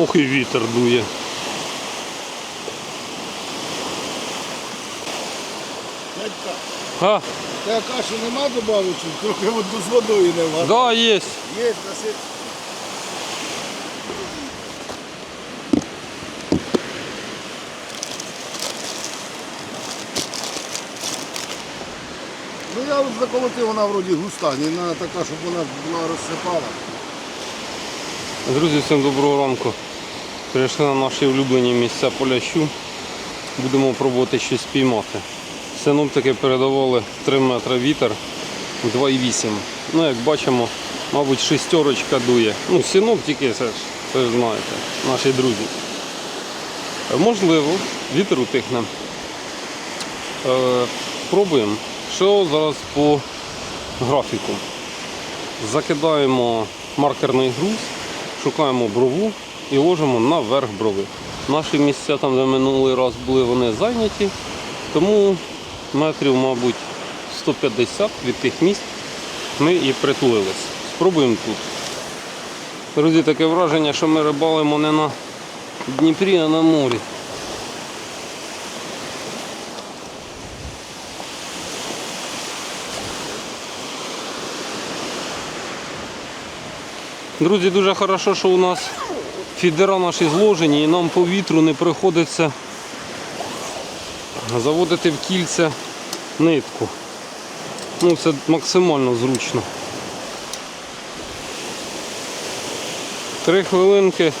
Ох і вітер дує. А, та каші нема добавочу, трохи от з водою не вгадав. да, є. Є. Ну я от заколотив, вона вроді густа, не вона така, щоб вона була розсипала. Друзі, всім доброго ранку. Прийшли на наші улюблені місця полящу. Будемо пробувати щось спіймати. Синоптики передавали 3 метри вітер 2,8. Ну, як бачимо, мабуть, шестерочка дує. Ну, синоптики, це ж, ви ж знаєте, наші друзі. Е, Можливо, вітер утихне. Е, пробуємо. Що зараз по графіку? Закидаємо маркерний груз, шукаємо брову і ложимо наверх брови. Наші місця там, де минулий раз були, вони зайняті, тому метрів, мабуть, 150 від тих місць ми і притулились. Спробуємо тут. Друзі, таке враження, що ми рибалимо не на Дніпрі, а на морі. Друзі, дуже хорошо, що у нас фідера наші зложені і нам по вітру не приходиться заводити в кільця нитку. Ну, це максимально зручно. Три хвилинки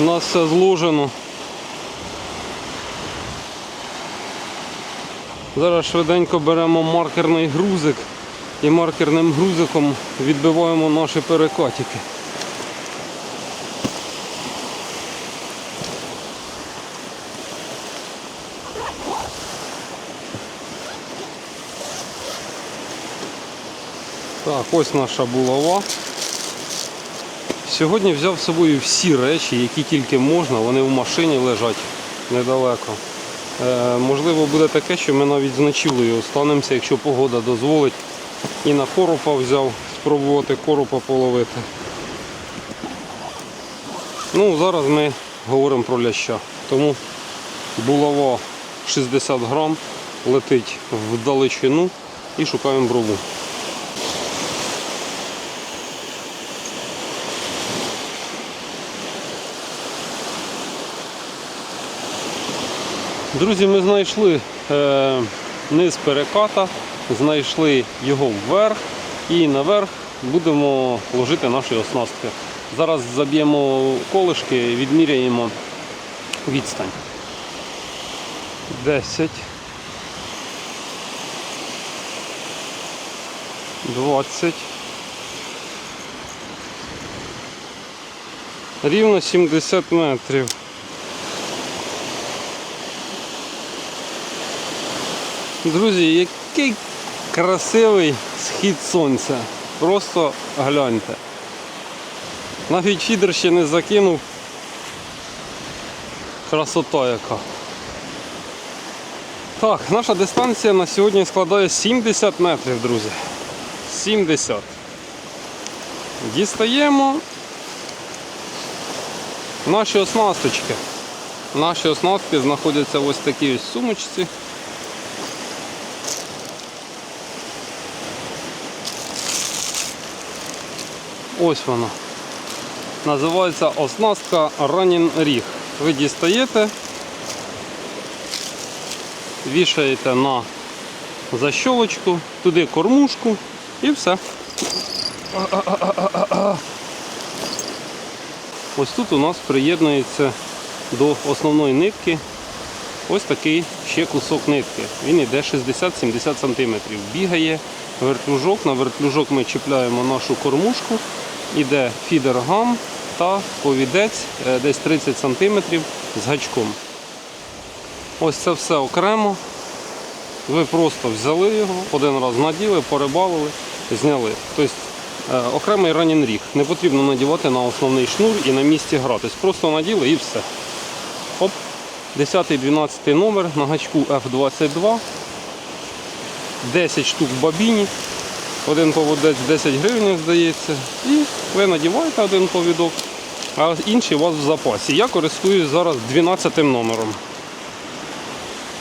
у нас все зложено. Зараз швиденько беремо маркерний грузик і маркерним грузиком відбиваємо наші перекатики. Так, ось наша булава. Сьогодні взяв з собою всі речі, які тільки можна, вони в машині лежать недалеко. Е, можливо, буде таке, що ми навіть з ночівлею останемося, якщо погода дозволить. І на коропа взяв, спробувати коропа половити. Ну, зараз ми говоримо про ляща. Тому булава 60 грам летить в далечину і шукаємо брову. Друзі, ми знайшли е, низ переката, знайшли його вверх і наверх будемо ложити наші оснастки. Зараз заб'ємо колишки, відміряємо відстань. 10. 20. Рівно 70 метрів. Друзі, який красивий схід сонця. Просто гляньте. Навіть фідер ще не закинув. Красота яка. Так, наша дистанція на сьогодні складає 70 метрів, друзі. 70. Дістаємо наші оснасточки. Наші оснастки знаходяться в ось такій ось сумочці. Ось вона. Називається оснастка Ранін Ріг. Ви дістаєте, вішаєте на защолочку, туди кормушку і все. Ось тут у нас приєднується до основної нитки ось такий ще кусок нитки. Він йде 60-70 см. Бігає вертлюжок. На вертлюжок ми чіпляємо нашу кормушку. Іде фідер-гам та повідець е, десь 30 см з гачком. Ось це все окремо. Ви просто взяли його, один раз наділи, порибалили, зняли. Тобто е, окремий ранін ріг. Не потрібно надівати на основний шнур і на місці гратись. Просто наділи і все. Оп. 10-12 номер на гачку F22. 10 штук бабіні. Один поводець 10 гривень, здається. І ви надіваєте один повідок а інші у вас в запасі. Я користуюсь зараз 12 номером.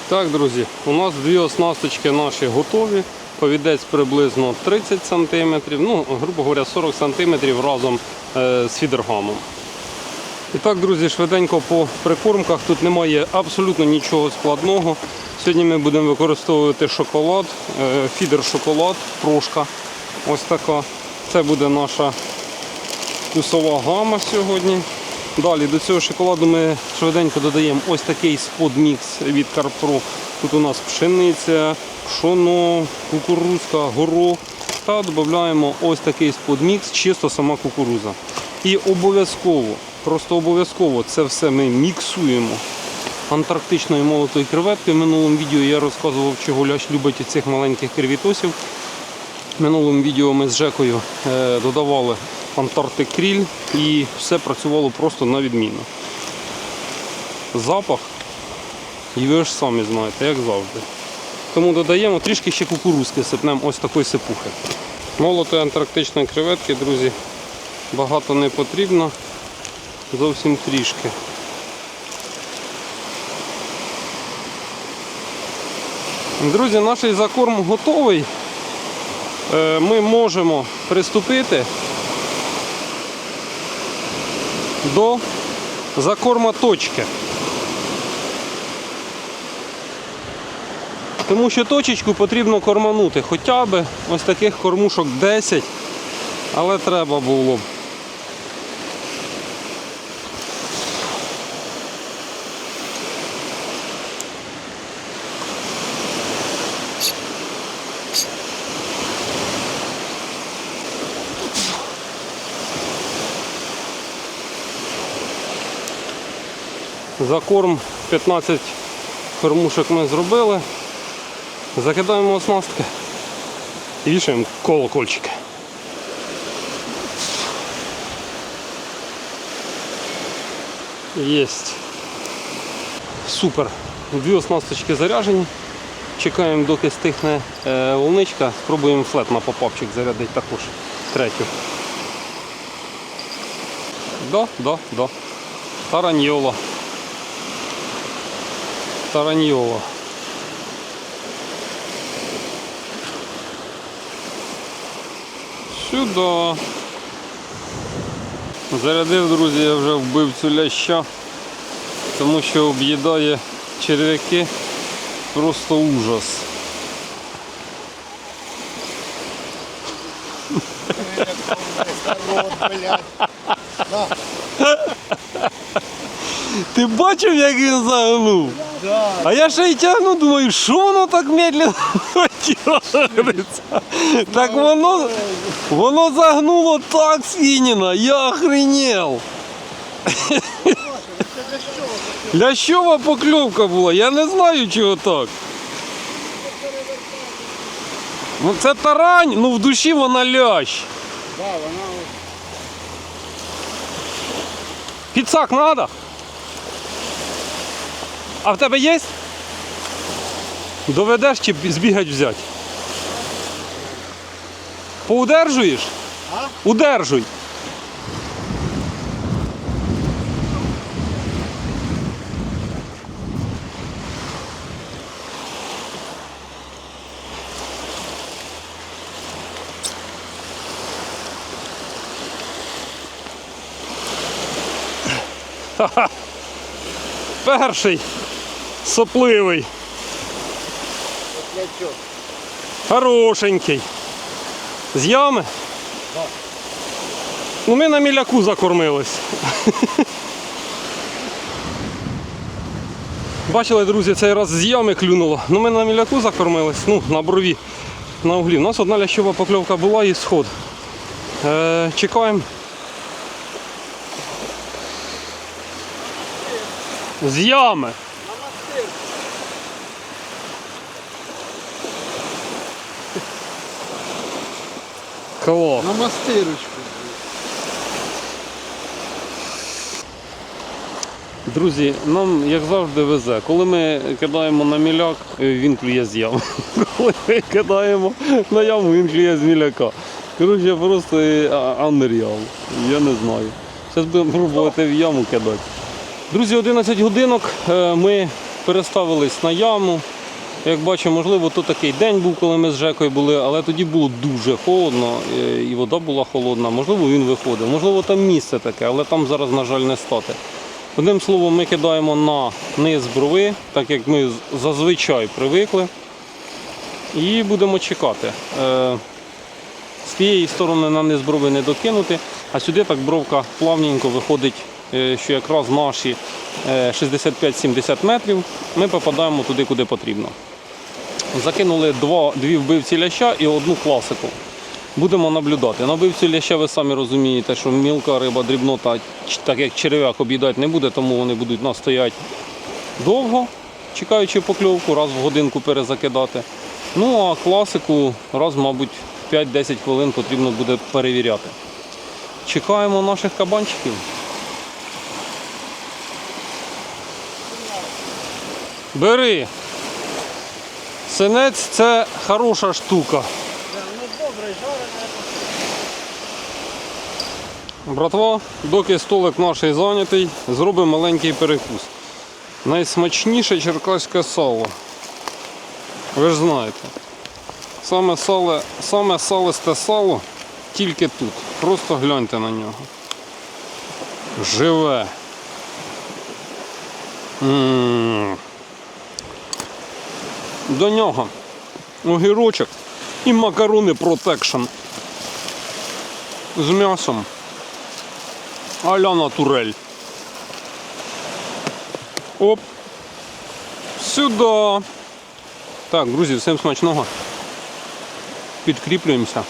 Так, друзі, у нас дві оснасточки наші готові. Повідець приблизно 30 см, ну, грубо говоря, 40 см разом е, з фідергамом. І так, друзі, швиденько по прикормках. Тут немає абсолютно нічого складного. Сьогодні ми будемо використовувати шоколад, е, фідер шоколад, прошка. Ось така. Це буде наша вкусова гама сьогодні. Далі до цього шоколаду ми швиденько додаємо ось такий сподмікс від Карпро. Тут у нас пшениця, пшоно, кукурузка, горох. Та додаємо ось такий сподмікс, чисто сама кукуруза. І обов'язково, просто обов'язково це все ми міксуємо антарктичної молотої креветки. В минулому відео я розказував, чи гуляш любить цих маленьких кривітосів. В минулому відео ми з Жекою е, додавали Антарктик кріль і все працювало просто на відмінно. Запах, і ви ж самі знаєте, як завжди. Тому додаємо трішки ще кукурузки, сипнемо ось такої сипухи. Молотої антарктичної креветки, друзі, багато не потрібно, зовсім трішки. Друзі, наш закорм готовий. Е, Ми можемо приступити до закорма точки. Тому що точечку потрібно корманути хоча б ось таких кормушок 10, але треба було б. Закорм 15 кормушок ми зробили. Закидаємо оснастки і вішаємо колокольчики. Єсть. Супер. Дві оснасточки заряжені. Чекаємо, доки стихне е, волничка. Спробуємо флет на попапчик зарядити також. Третю. Да, да, да. Тараньола. Тараньола. Сюди. Зарядив, друзі, я вже вбив цю ляща, тому що об'їдає черв'яки просто ужас. Ти бачив, як він загнув? Да. А я ще й тягну, думаю, що воно так медленно тягнеться. Так воно, воно загнуло так свініна, я охренел. Лящова покльовка була, я не знаю чого так. Ну це тарань, ну в душі вона лящ. Да, вона Підсак надо? А в тебе є? Доведеш чи збігать взяти? Поудержуєш? А? Удержуй. Ха-ха. Перший сопливий, хорошенький. З ями? Ну, ми на міляку закормились. Бачили, друзі, цей раз з ями клюнуло. Ну, ми на міляку закормились, ну, на брові, на углі. У нас одна лящова покльовка була і сход. Е, чекаємо. З ями. Клас. На мастирочку. Друзі, нам як завжди везе. Коли ми кидаємо на міляк, е, він клює з ями. Коли ми кидаємо на яму, він клює з міляка. Коротше, просто е, а- unreal. Я не знаю. Зараз будемо пробувати в яму кидати. Друзі, 11 годинок. е, Ми переставились на яму. Як бачимо, можливо, то такий день був, коли ми з Жекою були, але тоді було дуже холодно е, і вода була холодна. Можливо, він виходив. Можливо, там місце таке, але там зараз, на жаль, не стати. Одним словом, ми кидаємо на низ брови, так як ми зазвичай привикли. І будемо чекати. Е, З тієї сторони на низ брови не докинути, а сюди так бровка плавненько виходить, е, що якраз наші е, 65-70 метрів ми попадаємо туди, куди потрібно. Закинули два, дві вбивці ляща і одну класику. Будемо наблюдати. На вбивцю ляща ви самі розумієте, що мілка риба, дрібнота, так як черв'як об'їдати не буде, тому вони будуть настояти довго, чекаючи покльовку, раз в годинку перезакидати. Ну а класику раз, мабуть, 5-10 хвилин потрібно буде перевіряти. Чекаємо наших кабанчиків. Бери. Синець це хороша штука. Братва, доки столик наш зайнятий, зробимо маленький перекус. Найсмачніше черкаське сало. Ви ж знаєте. Саме, сале, саме салисте сало тільки тут. Просто гляньте на нього. Живе. М. До нього огірочок і макарони протекшн з м'ясом. Аля натурель. Оп. Сюди. Так, друзі, всім смачного. Підкріплюємося.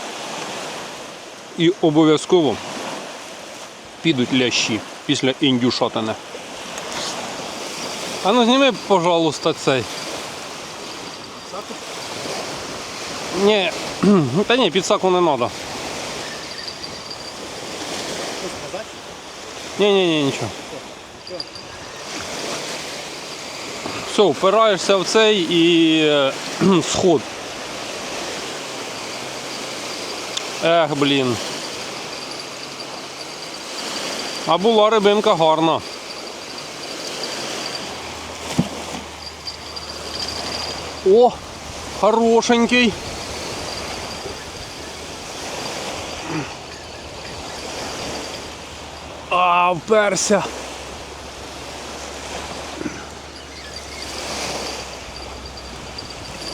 І обов'язково підуть лящі після індюшатини. А ну зніми, пожалуйста, цей. Ні, та ні, підсаку не треба. Ні, ні, ні, нічого. Все, впираєшся в цей і е, сход. Ех, блін. А була рибинка гарна. О, хорошенький. А, вперся.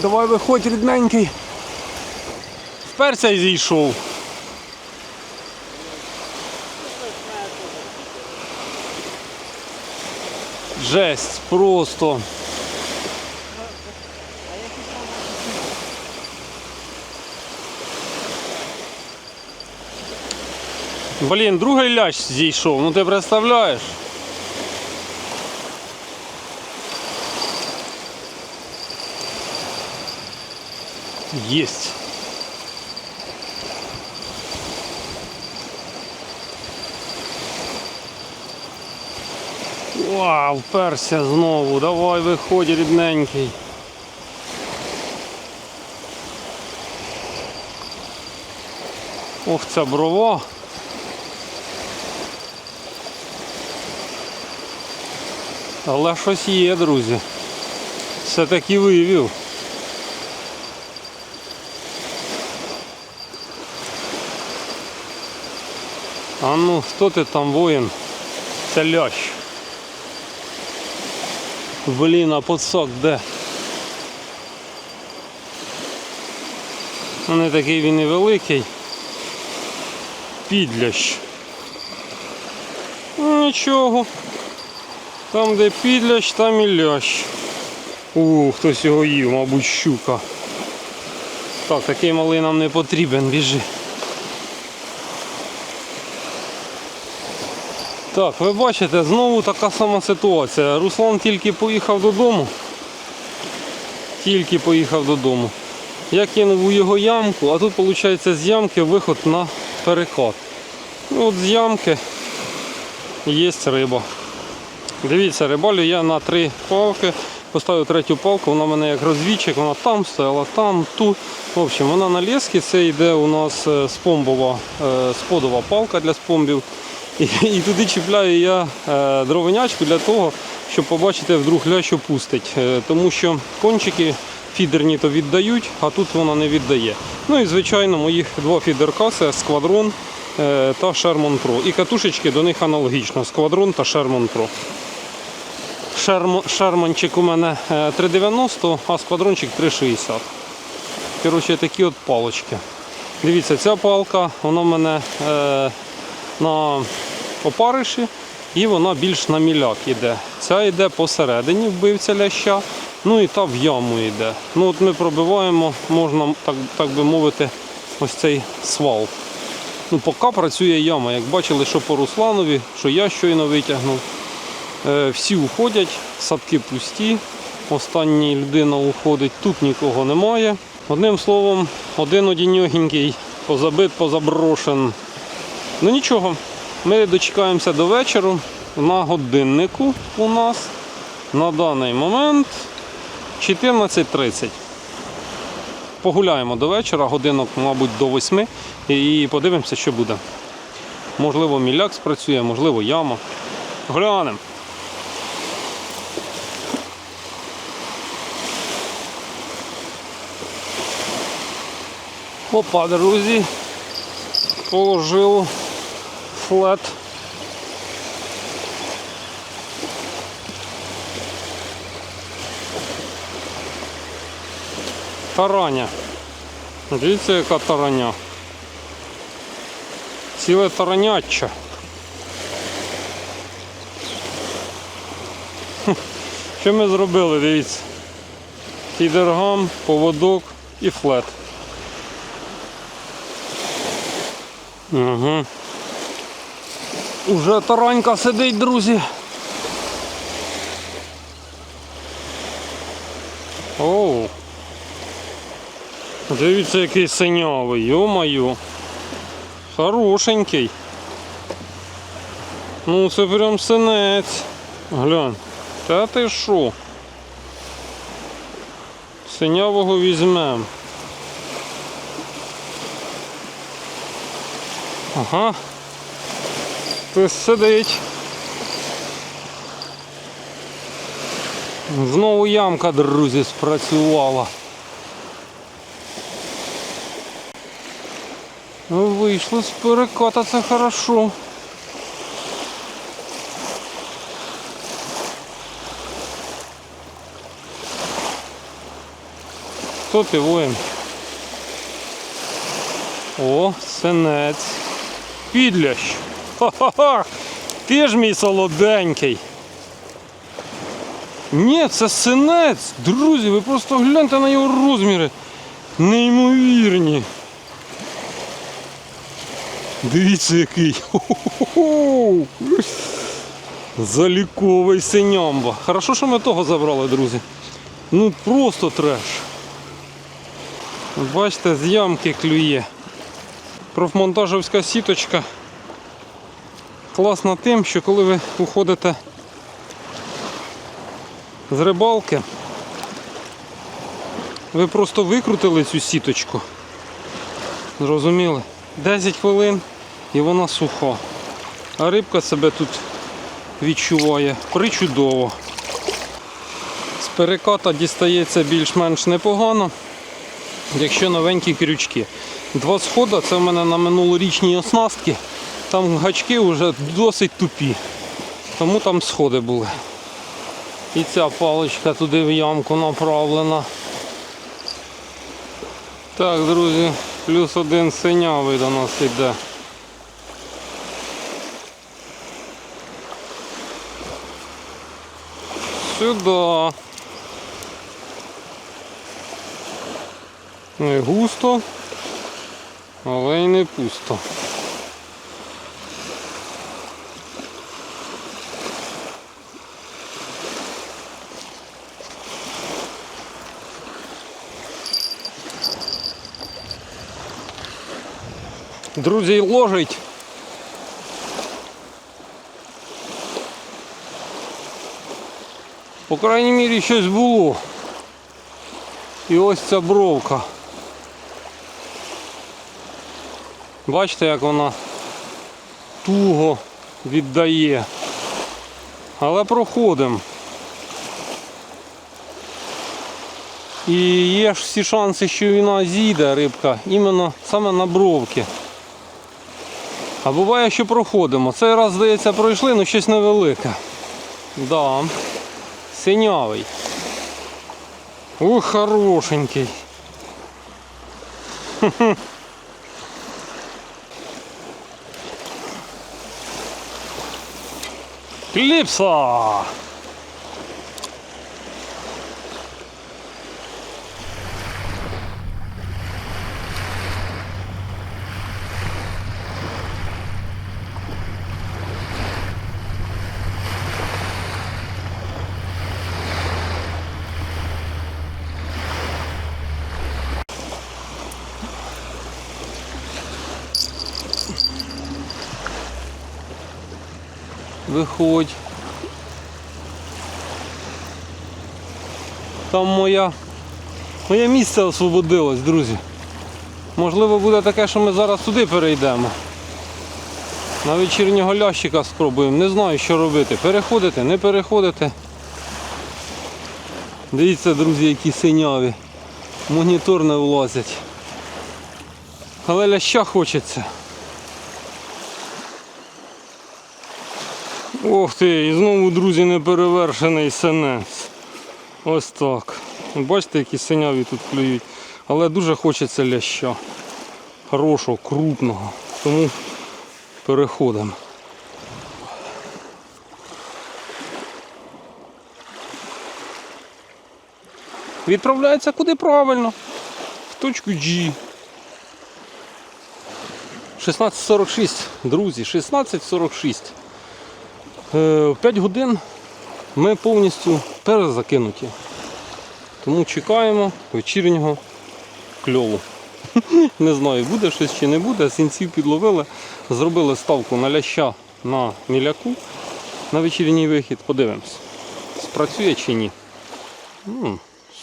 Давай виходь, рідненький. Вперся і зійшов. Жесть, просто. Блін, другий лящ зійшов, ну ти представляєш? Єсть. Вау, вперся знову. Давай виходь, рідненький. Ох, ця брова. Але щось є, друзі. Все-таки вивів. А ну, хто ти там воїн? Це лящ. Блін, а подсок де? Ну не такий він і великий. Підлящ. Нічого. Там, де підлящ, там і лящ. У, хтось його їв, мабуть, щука. Так, такий малий нам не потрібен, біжи. Так, ви бачите, знову така сама ситуація. Руслан тільки поїхав додому. Тільки поїхав додому. Я кинув у його ямку, а тут виходить з ямки виход на перекат. Ну, от з ямки є риба. Дивіться, рибалю я на три палки. Поставив третю палку, вона в мене як розвідчик, вона там стояла, там, тут. В общем, вона на лески, це йде у нас е, спомбова, е, сподова палка для спомбів. І, і туди чіпляю я е, дровинячку для того, щоб побачити вдруг ля, що пустить. Е, тому що кончики фідерні то віддають, а тут вона не віддає. Ну і звичайно, моїх два фідерка це Сквадрон е, та Sherman Pro. І катушечки до них аналогічно Сквадрон та Sherman Pro. Шерм, шерманчик у мене е, 3,90, а сквадрончик 3,60. Коротше, такі от палочки. Дивіться, ця палка, вона в мене е, на опариші і вона більш на міляк іде. Ця йде посередині, вбивця ляща, ну і та в яму йде. Ну от Ми пробиваємо, можна так, так би мовити, ось цей свал. Ну, поки працює яма. Як бачили, що по Русланові, що я щойно витягнув. Е, Всі уходять, садки пусті. Остання людина уходить, тут нікого немає. Одним словом, один одіньогенький, позабит, позаброшен. Ну нічого, ми дочекаємося до вечора. На годиннику у нас на даний момент 14.30. Погуляємо до вечора, годинок, мабуть, до 8 і подивимося, що буде. Можливо, міляк спрацює, можливо, яма. Глянемо. Опа, друзі. Положив флет. Тараня. Дивіться, яка тараня. Ціле тараняча. Що ми зробили, дивіться. Фідергам, поводок і флет. Угу. Уже таранька сидить, друзі. Оу. Дивіться, який синявий, йо-маю. Хорошенький. Ну це прям синець. Глянь. Та ти що? Синявого візьмем. Ага. Ти сидить. Знову ямка, друзі, спрацювала. Ну, вийшло з переката, це хорошо. Воїн? О, синець. Підлящ. Ха-ха-ха! Ти ж мій солоденький. Ні, це синець. Друзі, ви просто гляньте на його розміри. Неймовірні. Дивіться який. Хо-хо-хо. Заліковий синямба. Хорошо, що ми того забрали, друзі. Ну просто треш. Бачите, з ямки клює. Профмонтажівська сіточка класна тим, що коли ви уходите з рибалки, ви просто викрутили цю сіточку. Зрозуміли? 10 хвилин і вона суха. А рибка себе тут відчуває причудово. З переката дістається більш-менш непогано, якщо новенькі крючки. Два сходи це в мене на минулорічній оснастці. Там гачки вже досить тупі. Тому там сходи були. І ця паличка туди в ямку направлена. Так, друзі, плюс один синявий до нас йде. Сюди. Не густо, але й не пусто. Друзі, ложить. По крайній мірі щось було. І ось ця бровка. Бачите, як вона туго віддає. Але проходимо. І є ж всі шанси, що вона зійде рибка, іменно саме на бровки. А буває, що проходимо. Цей раз, здається, пройшли, але щось невелике. Да. Синявий. Ух, хорошенький. Хе-хе. Кліпса! Виходь. Там моя, моє місце освободилось, друзі. Можливо, буде таке, що ми зараз туди перейдемо. На вечірнього лящика спробуємо. Не знаю, що робити. Переходити, не переходити. Дивіться, друзі, які синяві. Монітор не влазять. Але ляща хочеться. Ох ти, і знову, друзі, неперевершений синець. Ось так. Бачите, які синяві тут клюють. Але дуже хочеться ляща. Хорошого, крупного. Тому переходимо. Відправляється куди правильно. В точку G. 16.46, друзі, 16.46. Е, В 5 годин ми повністю перезакинуті. Тому чекаємо вечірнього кльову. Не знаю, буде щось чи не буде. Сінців підловили, зробили ставку на ляща на міляку на вечірній вихід. Подивимось, спрацює чи ні. М,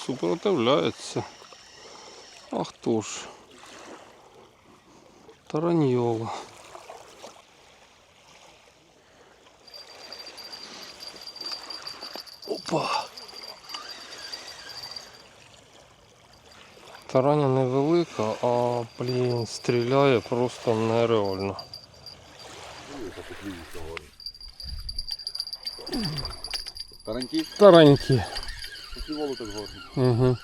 Супротивляється. А хто ж? Тараньйола. Опа. Тараня невелика, а блін, стріляє просто нереально. Таранті, Тараньки. такі волу так гарні. Угу.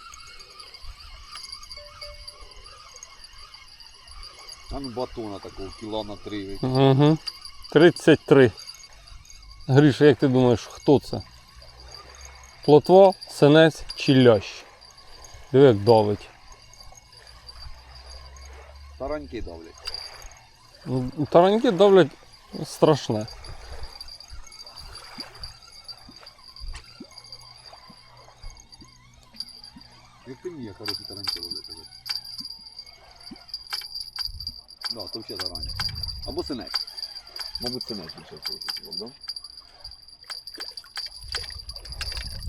А ну батона такого, кіла на три. Угу. 33. Гріша, як ти думаєш, хто це? Плотва, синець чи лящ? Диви, як давить. Тараньки давлять. Ну, Тараньки давлять страшне. Як ти мені хороші тараньки ловити. Да, то ще тарані. Або синець. Мабуть, синець більше всього, да?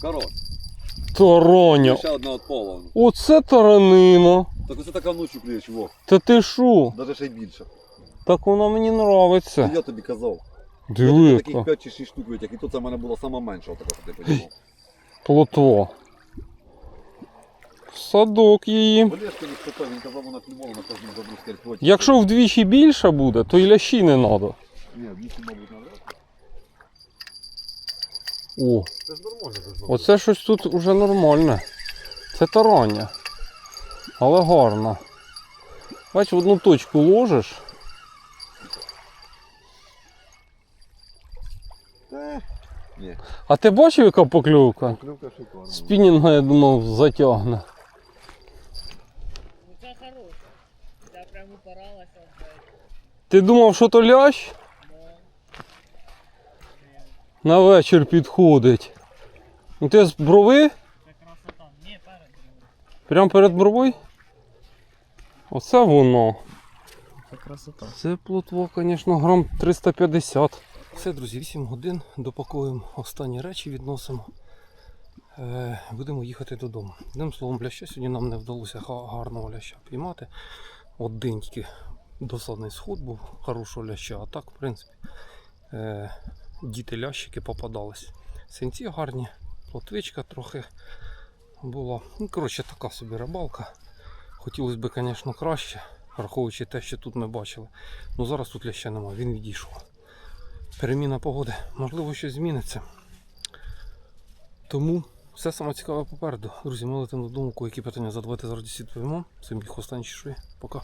Корот, Тараня. ще одна от пола. Оце таранина. Так оце така ночі клює, чувак. Та ти що? Навіть ще й більше. Так вона мені нравиться. Я тобі казав. Диви, Я таких 5 чи 6 штук витяг, і то це в мене була сама менша, отака, що ти подумав. плотва. Садок її. Олешка не спитав, він казав, вона клювала на кожному альфоті. Якщо вдвічі більше буде, то і лящі не треба. Ні, вісім, мабуть, навряд. О, Це ж нормально, це ж оце щось тут уже нормальне. Це тарання. Але гарно. Бач, в одну точку ложиш. Та, Ні, А ти бачив, яка покльовка? клювка шикарна. Спінінга, я думав, затягне. Ну це хороше. Я прям упиралася. Ти думав, що то лящ? На вечір підходить. Ну ти з брови? Прямо перед бровою? Оце воно. Це красота. Це плотво, звісно, грам 350. Все, друзі, 8 годин допакуємо останні речі, відносимо. Е, будемо їхати додому. Одним словом, ляща сьогодні нам не вдалося гарного ляща піймати. Один тільки досадний сход був хорошого ляща, а так, в принципі, е, діти лящики попадались. Синці гарні, плотвичка трохи була. Ну, коротше, така собі рибалка. Хотілося б, звісно, краще, враховуючи те, що тут ми бачили. Ну зараз тут ляща немає, він відійшов. Переміна погоди, можливо, щось зміниться. Тому все саме цікаве попереду. Друзі, молите на думку, які питання задавати зараз відповімо. Цим їх останній Пока.